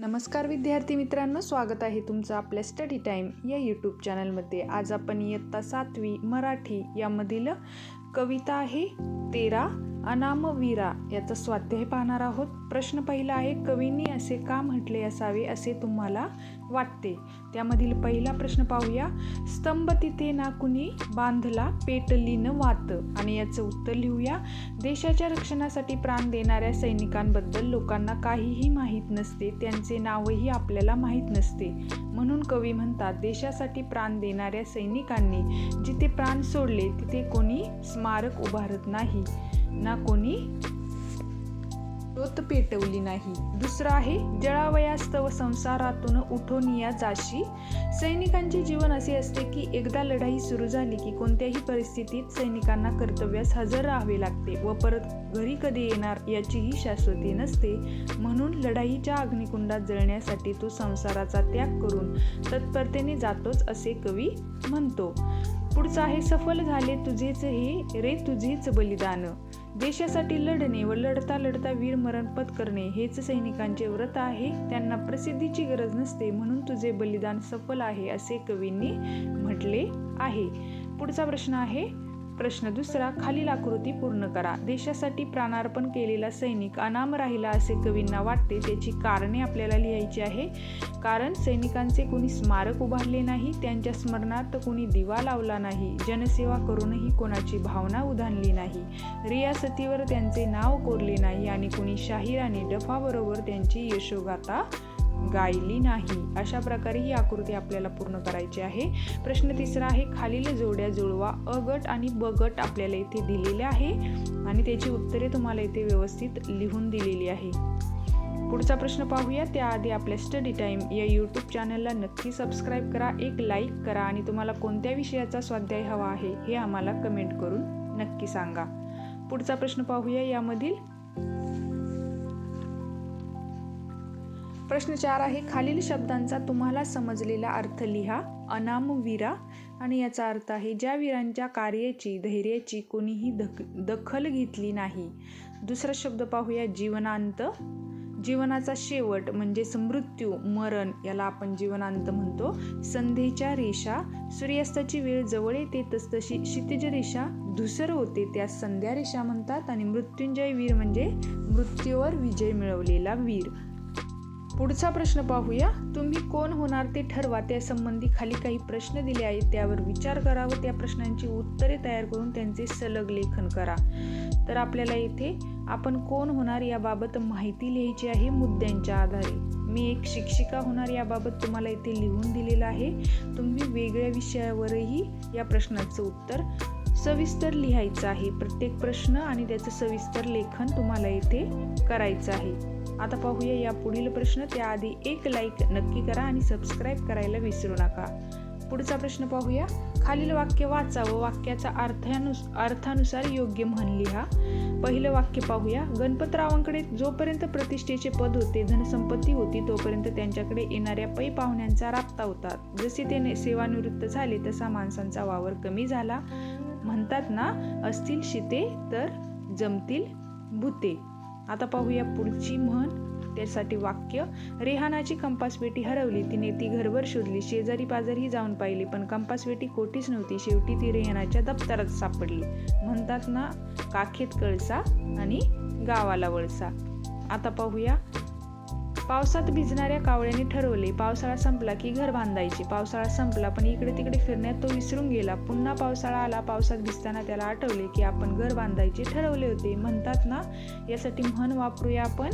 नमस्कार विद्यार्थी मित्रांनो स्वागत आहे तुमचं आपल्या स्टडी टाईम या यूट्यूब चॅनलमध्ये आज आपण इयत्ता सातवी मराठी यामधील कविता आहे तेरा. अनामवीरा याचा स्वाध्याय पाहणार आहोत. प्रश्न पहिला आहे कवींनी असे का म्हटले असावे असे तुम्हाला वाटते? त्यामधील पहिला प्रश्न पाहूया. स्तंभ तिथे ना कुणी बांधला पेटलीन वात? आणि याचं उत्तर लिहूया. देशाच्या रक्षणासाठी प्राण देणाऱ्या सैनिकांबद्दल लोकांना काहीही माहीत नसते. त्यांचे नावही आपल्याला माहीत नसते. म्हणून कवी म्हणतात देशासाठी प्राण देणाऱ्या सैनिकांनी जिथे प्राण सोडले तिथे कोणी स्मारक उभारत नाही. ना कोणी? रोत पेटवली नाही. दुसरं आहे जळावयास्तव संसारातून उठून या जाशी. सैनिकांचे जीवन असे असते की एकदा लढाई सुरू झाली की कोणत्याही परिस्थितीत सैनिकांना कर्तव्यास हजर राहावे लागते व परत घरी कधी येणार याचीही शाश्वती नसते. म्हणून लढाईच्या अग्निकुंडात जळण्यासाठी तू संसाराचा त्याग करून तत्परतेने जातोच असे कवी म्हणतो. पुढचं आहे सफल झाले तुझेच हे रे तुझेच बलिदान. देशासाठी लढणे व लढता लढता वीर मरण पत्करणे हेच सैनिकांचे व्रत आहे. त्यांना प्रसिद्धीची गरज नसते म्हणून तुझे बलिदान सफल आहे असे कवींनी म्हटले आहे. पुढचा प्रश्न आहे प्रश्न दुसरा खालील आकृती पूर्ण करा. देशासाठी प्राणार्पण केलेला सैनिक अनाम राहिला असे कवींना वाटते. त्याची कारणे आपल्याला लिहायची आहे. कारण सैनिकांचे कोणी स्मारक उभारले नाही त्यांच्या स्मरणार्थ कोणी दिवा लावला नाही. जनसेवा करूनही कोणाची भावना उधाणली नाही. रियासतीवर त्यांचे नाव कोरले नाही आणि कोणी शाहिराने डफाबरोबर त्यांची यशोगाथा गायली नाही. अशा प्रकारे ही आकृती आपल्याला पूर्ण करायची आहे. प्रश्न तिसरा आहे खालील जोड्या जुळवा. अ गट आणि ब गट आपल्याला इथे दिलेले आहे आणि त्याची उत्तरे तुम्हाला इथे व्यवस्थित लिहून दिलेली आहे. पुढचा प्रश्न पाहूया. त्याआधी आपल्या स्टडी टाईम या यूट्यूब चॅनलला नक्की सबस्क्राईब करा एक लाईक करा आणि तुम्हाला कोणत्या विषयाचा स्वाध्याय हवा आहे हे आम्हाला कमेंट करून नक्की सांगा. पुढचा प्रश्न पाहूया. यामधील प्रश्न चार आहे खालील शब्दांचा तुम्हाला समजलेला अर्थ लिहा. अनामवीरा आणि याचा अर्थ आहे ज्या वीरांच्या कार्याची धैर्याची कोणीही दख दखल घेतली नाही. दुसरा शब्द पाहूया जीवनांत. जीवनाचा शेवट म्हणजे मृत्यू मरण याला आपण जीवनांत म्हणतो. संधीच्या रेषा सूर्यास्ताची वेळ जवळ येते तसतशी क्षितिज रेषा धुसर होते त्या संध्या रेषा म्हणतात. आणि मृत्युंजय वीर म्हणजे मृत्यूवर विजय मिळवलेला वीर. पुढचा प्रश्न पाहूया. तुम्ही कोण होणार ते ठरवा. त्यासंबंधी खाली काही प्रश्न दिले आहेत. त्यावर विचार करा व त्या प्रश्नांची उत्तरे तयार करून त्यांचे सलग लेखन करा. तर आपल्याला इथे आपण कोण होणार याबाबत माहिती लिहायची आहे मुद्द्यांच्या आधारे. मी एक शिक्षिका होणार याबाबत तुम्हाला इथे लिहून दिलेलं आहे. तुम्ही वेगळ्या विषयावरही या प्रश्नाचं उत्तर सविस्तर लिहायचं आहे. प्रत्येक प्रश्न आणि त्याचं सविस्तर लेखन तुम्हाला इथे करायचं आहे. आता पाहूया या पुढील प्रश्न. त्याआधी एक लाईक नक्की करा आणि सबस्क्राईब करायला विसरू नका. पुढचा प्रश्न पाहूया. खालील वाक्य वाचा व वाक्याचा अर्थानुस अर्थानुसार योग्य म्हण लिहा. पहिलं वाक्य पाहूया. गणपतरावांकडे जोपर्यंत प्रतिष्ठेचे पद होते धनसंपत्ती होती तोपर्यंत त्यांच्याकडे येणाऱ्या पै पाहुण्यांचा राबता होता. जसे ते सेवानिवृत्त झाले तसा माणसांचा वावर कमी झाला. म्हणतात ना असतील शिते तर जमतील भूते आता पाहूया पुढची म्हण. त्यासाठी वाक्य रेहानाची कंपास पेटी हरवली तिने ती घरभर शोधली शेजारी पाजारी जाऊन पाहिली पण कंपास पेटी कोठीच नव्हती. शेवटी ती रेहानाच्या दप्तरात सापडली. म्हणतात ना काखेत कळसा आणि गावाला वळसा. आता पाहूया पावसात भिजणाऱ्या कावळ्याने ठरवले. पावसाळा संपला की घर बांधायचे. पावसाळा संपला पण इकडे तिकडे फिरण्यात तो विसरून गेला. पुन्हा पावसाळा आला. पावसात भिजताना त्याला आठवले की आपण घर बांधायचे ठरवले होते. म्हणतात ना यासाठी म्हण वापरूया आपण.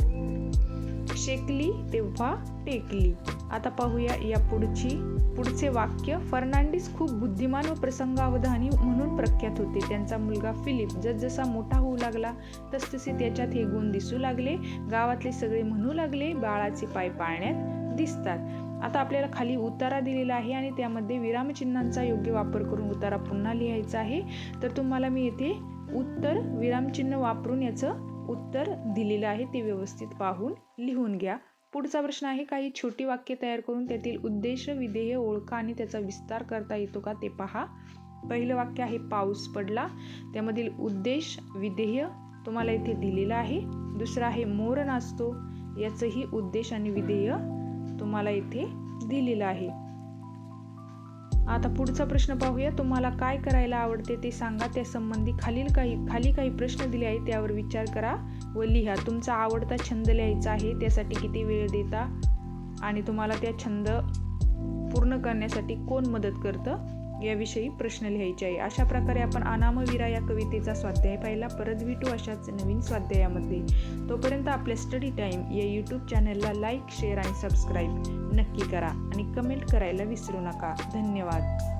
शेकली तेव्हा टेकली. आता पाहूया या पुढची पुढचे वाक्य. फर्नांडिस खूप बुद्धिमान व प्रसंगावधानी म्हणून प्रख्यात होते. त्यांचा मुलगा फिलिप जसजसा मोठा होऊ लागला तसतसे त्याच्यात हे गुण दिसू लागले. गावातले सगळे म्हणू लागले बाळाचे पाय पाळण्यात दिसतात. आता आपल्याला खाली उतारा दिलेला आहे आणि त्यामध्ये विरामचिन्हांचा योग्य वापर करून उतारा पुन्हा लिहायचा आहे. तर तुम्हाला मी येथे उत्तर विरामचिन्ह वापरून याचं उत्तर दिलेलं आहे ते व्यवस्थित पाहून लिहून घ्या. पुढचा प्रश्न आहे काही छोटी वाक्य तयार करून त्यातील उद्देश विधेय ओळखा आणि त्याचा विस्तार करता येतो का ते पहा. पहिलं वाक्य आहे पाऊस पडला. त्यामधील उद्देश विधेय तुम्हाला इथे दिलेला आहे. दुसरं आहे मोर नाचतो. याचंही उद्देश आणि विधेय तुम्हाला इथे दिलेलं आहे. आता पुढचा प्रश्न पाहूया. तुम्हाला काय करायला आवडते ते सांगा. त्या संबंधी खालील काही खाली काही प्रश्न दिले आहेत त्यावर विचार करा व लिहा. तुमचा आवडता छंद लिहायचा आहे त्यासाठी किती वेळ देता आणि तुम्हाला त्या छंद पूर्ण करण्यासाठी कोण मदत करतं? याविषयी प्रश्न लिहायचे आहे. अशा प्रकारे आपण अनामवीरा या कवितेचा स्वाध्याय पाहिला. परत भेटू अशाच नवीन स्वाध्यायामध्ये. तोपर्यंत आपल्या स्टडी टाईम या यूट्यूब चॅनलला लाईक शेअर आणि सबस्क्राईब नक्की करा. आणि कमेंट करायला विसरू नका. धन्यवाद.